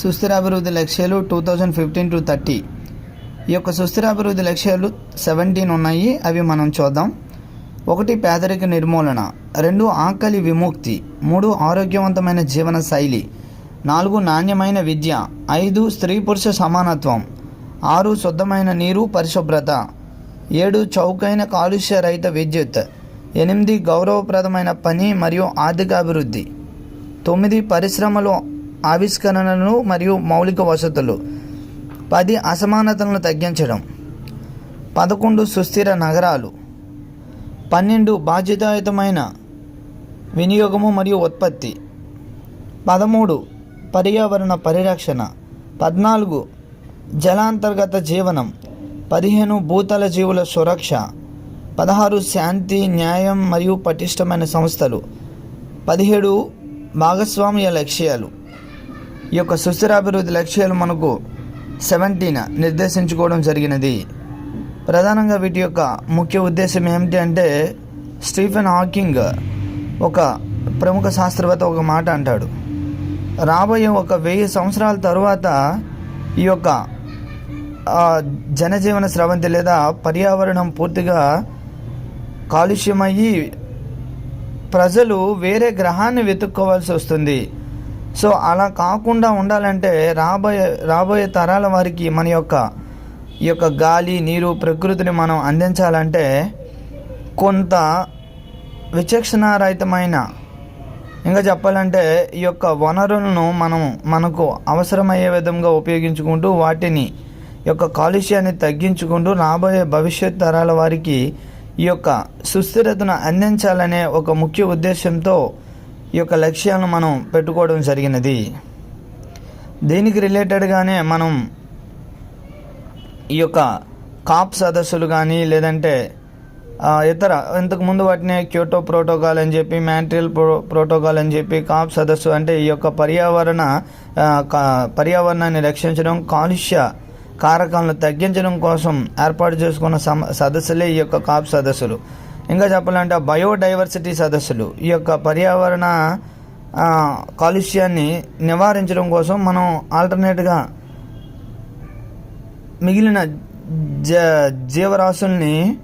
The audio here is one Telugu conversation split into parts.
సుస్థిర అభివృద్ధి లక్ష్యాలు two thousand fifteen to thirty ఈ యొక్క సుస్థిర అభివృద్ధి లక్ష్యాలు సెవెంటీన్ ఉన్నాయి. అవి మనం చూద్దాం. ఒకటి పేదరిక నిర్మూలన రెండు ఆకలి విముక్తి మూడు ఆరోగ్యవంతమైన జీవన శైలి నాలుగు నాణ్యమైన విద్య ఐదు స్త్రీ పురుష సమానత్వం ఆరు శుద్ధమైన నీరు పరిశుభ్రత ఏడు చౌకైన కాలుష్య రహిత విద్యుత్ ఎనిమిది గౌరవప్రదమైన పని మరియు ఆర్థిక అభివృద్ధి తొమ్మిది పరిశ్రమలు ఆవిష్కరణలు మరియు మౌలిక వసతులు. పది అసమానతలను తగ్గించడం. పదకొండు సుస్థిర నగరాలు. పన్నెండు బాధ్యతాయుతమైన వినియోగము మరియు ఉత్పత్తి. పదమూడు పర్యావరణ పరిరక్షణ. పద్నాలుగు జలాంతర్గత జీవనం. పదిహేను భూతల జీవుల సురక్ష. పదహారు శాంతి న్యాయం మరియు పటిష్టమైన సంస్థలు. పదిహేడు భాగస్వామ్య లక్ష్యాలు. ఈ యొక్క సుస్థిరాభివృద్ధి లక్ష్యాలు మనకు సెవెంటీన్ నిర్దేశించుకోవడం జరిగినది. ప్రధానంగా వీటి యొక్క ముఖ్య ఉద్దేశం ఏమిటి అంటే స్టీఫెన్ హాకింగ్ ఒక ప్రముఖ శాస్త్రవేత్త ఒక మాట అంటాడు. రాబోయే ఒక వెయ్యి సంవత్సరాల తరువాత ఈ యొక్క జనజీవన స్రవంతి లేదా పర్యావరణం పూర్తిగా కాలుష్యమయ్యి ప్రజలు వేరే గ్రహాన్ని వెతుక్కోవాల్సి వస్తుంది. సో అలా కాకుండా ఉండాలంటే రాబోయే రాబోయే తరాల వారికి మన యొక్క ఈ యొక్క గాలి నీరు ప్రకృతిని మనం అందించాలంటే కొంత విచక్షణారహితమైన ఇంకా చెప్పాలంటే ఈ యొక్క వనరులను మనం మనకు అవసరమయ్యే విధంగా ఉపయోగించుకుంటూ వాటిని యొక్క కాలుష్యాన్ని తగ్గించుకుంటూ రాబోయే భవిష్యత్ తరాల వారికి ఈ యొక్క సుస్థిరతను అందించాలనే ఒక ముఖ్య ఉద్దేశంతో ఈ యొక్క లక్ష్యాలను మనం పెట్టుకోవడం జరిగినది. దీనికి రిలేటెడ్గానే మనం ఈ యొక్క కాప్ సదస్సులు కానీ లేదంటే ఇతర ఇంతకుముందు వాటిని క్యోటో ప్రోటోకాల్ అని చెప్పి మ్యాంట్రియల్ ప్రో ప్రోటోకాల్ అని చెప్పి కాప్ సదస్సు అంటే ఈ యొక్క పర్యావరణ పర్యావరణాన్ని రక్షించడం కాలుష్య కారకాలను తగ్గించడం కోసం ఏర్పాటు చేసుకున్న సమ సదస్సులే ఈ యొక్క కాప్ సదస్సులు. ఇంకా చెప్పాలంటే బయోడైవర్సిటీ సదస్సులు ఈ యొక్క పర్యావరణ కాలుష్యాన్ని నివారించడం కోసం మనం ఆల్టర్నేట్గా మిగిలిన జ జీవరాశుల్ని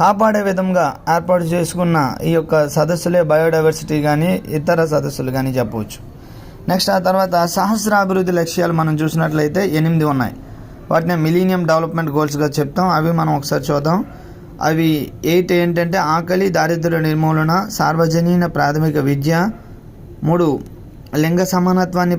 కాపాడే విధంగా ఏర్పాటు చేసుకున్న ఈ యొక్క సదస్సులే బయోడైవర్సిటీ కానీ ఇతర సదస్సులు కానీ చెప్పవచ్చు. నెక్స్ట్ ఆ తర్వాత సహస్ర అభివృద్ధి లక్ష్యాలు మనం చూసినట్లయితే ఎనిమిది ఉన్నాయి. వాటిని మిలీనియం డెవలప్మెంట్ గోల్స్గా చెప్తాం. అవి మనం ఒకసారి చూద్దాం. అవి ఎయిట్ ఏంటంటే ఆకలి దారిద్ర్య నిర్మూలన సార్వజనీన ప్రాథమిక విద్య. మూడు లింగ సమానత్వాన్ని